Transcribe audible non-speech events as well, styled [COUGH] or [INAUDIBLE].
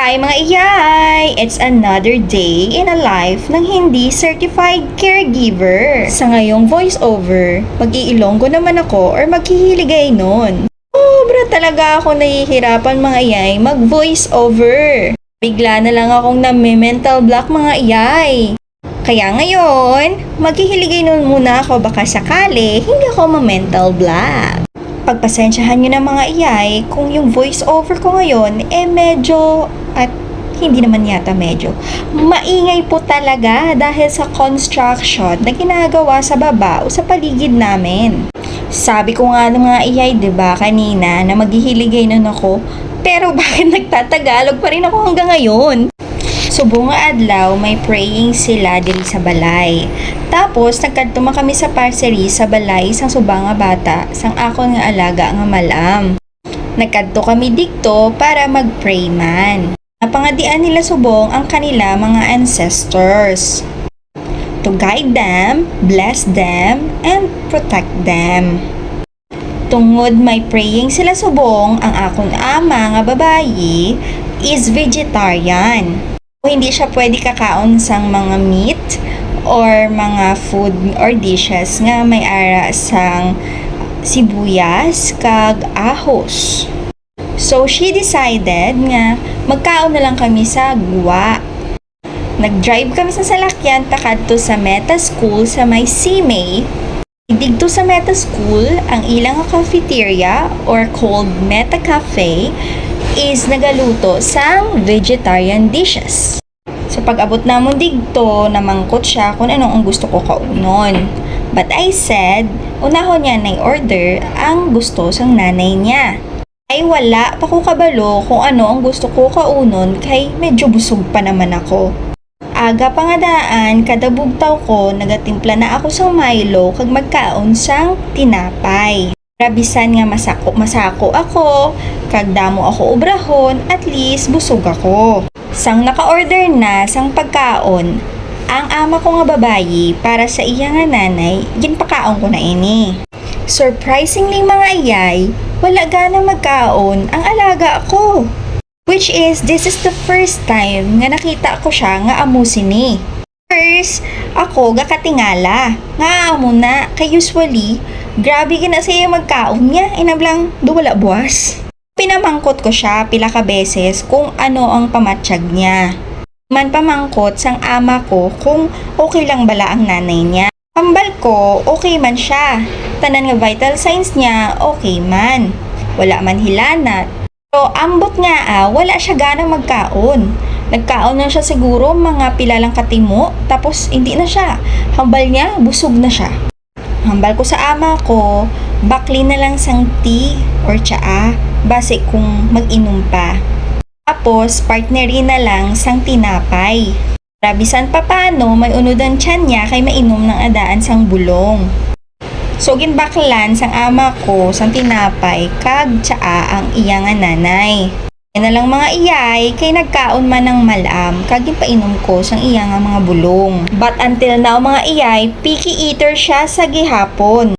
Hi mga iyay! It's another day in a life ng hindi certified caregiver. Sa ngayong voiceover, mag-iilonggo naman ako or maghihiligay nun. Sobra talaga ako nahihirapan mga iyay mag-voiceover. Bigla na lang akong nami-mental block mga iyay. Kaya ngayon, maghihiligay nun muna ako baka sakali hindi ako ma-mental block pagpasensyahan nyo na mga iyay kung yung voice over ko ngayon eh medyo at hindi naman yata medyo maingay po talaga dahil sa construction na ginagawa sa baba o sa paligid namin. Sabi ko nga ng mga iyay, ba kanina na maghihiligay nun ako, pero [LAUGHS] bakit nagtatagalog pa rin ako hanggang ngayon? Subong nga adlaw, may praying sila diri sa balay. Tapos, nagkadto man kami sa parsery sa balay sang subang nga bata, sang akon nga alaga nga malam. Nagkadto kami dikto para mag-pray man. Napangadian nila subong ang kanila mga ancestors. To guide them, bless them, and protect them. Tungod may praying sila subong, ang akon ama nga babayi is vegetarian. Hindi siya pwede kakaon sang mga meat or mga food or dishes nga may ara sang sibuyas kag ahos. So she decided nga magkaon na lang kami sa guwa. Nag-drive kami sa salakyan takadto sa Meta School sa may CMA. Digto sa Meta School, ang ilang cafeteria or called Meta Cafe is nagaluto sang vegetarian dishes. Sa pag-abot namon digto, namangkot siya kung anong ang gusto ko kaunon. But I said, unahon niya na order ang gusto sang nanay niya. Ay wala pa ko kabalo kung ano ang gusto ko kaunon kay medyo busog pa naman ako. Aga pa nga daan, kada bugtaw ko, nagatimpla na ako sa Milo kag magkaon sang tinapay. Rabisan nga masako, masako ako, kag damo ako obrahon, at least busog ako. Sang naka-order na sang pagkaon, ang ama ko nga babayi para sa iya nga nanay, ginpakaon ko na ini. Surprisingly mga iyay, wala gana magkaon ang alaga ko. Which is, this is the first time nga nakita ko siya nga amusin ni. First, ako gakatingala. Nga amo na, kay usually, grabe ka na siya magkaon niya, inablang duwala buwas. Pinamangkot ko siya pila ka beses kung ano ang pamatsyag niya. Man pamangkot sang ama ko kung okay lang bala ang nanay niya. Hambal ko, okay man siya. Tanan nga vital signs niya, okay man. Wala man hilanat. Pero ambot nga ah, wala siya ganang magkaon. Nagkaon na siya siguro mga pilalang katimo, tapos hindi na siya. Hambal niya, busog na siya. Hambal ko sa ama ko, bakli na lang sang tea or tsaa, base kung mag-inom pa. Tapos, partnerin na lang sang tinapay. Rabisan pa paano, may unudan tiyan niya kay mainom ng adaan sang bulong. So, ginbaklan sang ama ko, sang tinapay, kag tsaa ang iya nga nanay. Yan na lang mga iyay, kay nagkaon man ng malam, kag painom ko sang iya nga mga bulong. But until now mga iyay, picky eater siya sa gihapon.